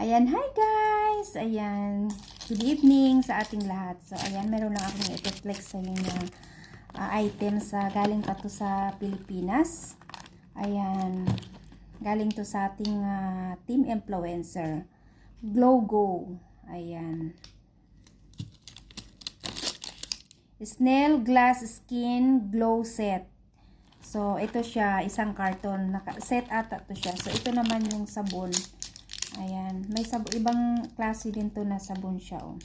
Ayan, hi guys! Ayan, good evening sa ating lahat. So, ayan, meron lang akong i-flex sa inyo na uh, items sa galing pa to sa Pilipinas. Ayan, galing to sa ating ah, team influencer. Glow. Ayan. Snail Glass Skin Glow Set. So, ito siya, isang carton. Naka, set ata to siya. So, ito naman yung sabon. Ayan. May sab ibang klase din to na sabon siya, oh.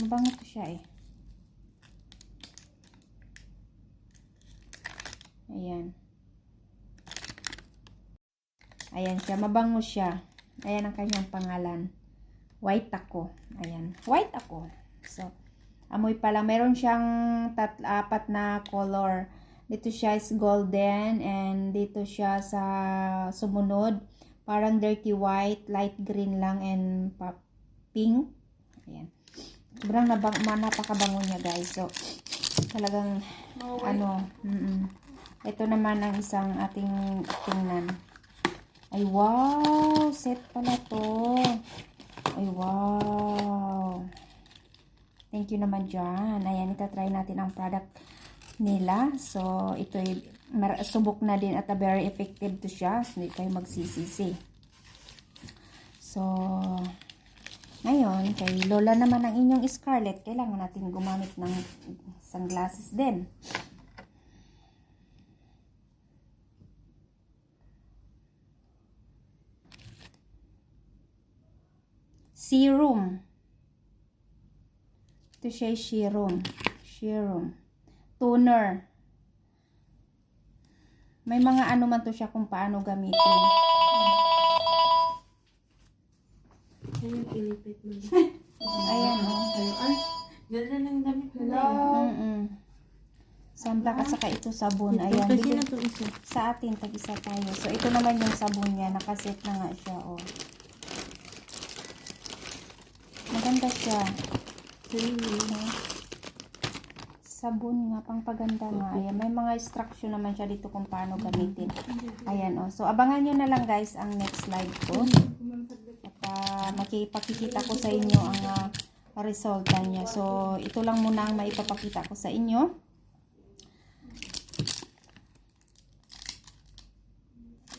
Mabango to siya, eh. Ayan. Ayan siya. Mabango siya. Ayan ang kanyang pangalan. White ako. Ayan. White ako. So, amoy pa lang. Meron siyang tat apat na color. Dito siya is golden and dito siya sa sumunod. Parang dirty white, light green lang and pink. Ayan. Sobrang nabang, napakabango niya guys. So, talagang ano, mm ito naman ang isang ating tingnan. Ay, wow! Set pala to. Ay, wow! Thank you naman dyan. Ayan, itatry natin ang product nila. So, ito ay subok na din at a very effective to siya. So, hindi kayo magsisisi. So, ngayon, kay Lola naman ang inyong Scarlett, kailangan natin gumamit ng sunglasses din. Serum. Ito siya serum. Serum. Toner. May mga ano man to siya kung paano gamitin. Ayun, ilipit mo. Ayan, oh. Ay, ganda ng damit mo. Mm-mm. Sunblock at saka ito sabon. Ayan. Kasi na to isa. sa atin, tag-isa tayo. So, ito naman yung sabon niya. Nakaset na nga siya, oh. Maganda siya. Okay. Sabon nga, pang paganda nga. Ayan, may mga instruction naman siya dito kung paano gamitin. Ayan, oh. So, abangan nyo na lang, guys, ang next live ko. At ah, makipakikita ko sa inyo ang ah, resulta niya. So, ito lang muna ang maipapakita ko sa inyo.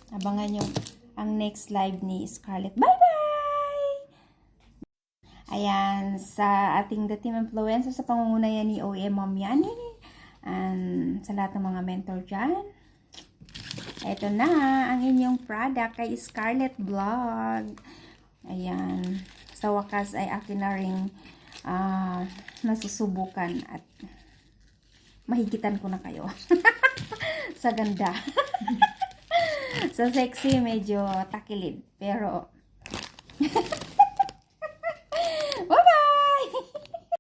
Abangan nyo ang next live ni Scarlett. Bye-bye! Ayan, sa ating The Team Influencer sa pangungunayan ni OEM Mom Yani. And sa lahat ng mga mentor dyan. Ito na ang inyong product kay Scarlett Vlog. Ayan. Sa wakas ay akin na rin ah, nasusubukan at mahigitan ko na kayo. sa ganda. sa sexy, medyo takilid. Pero,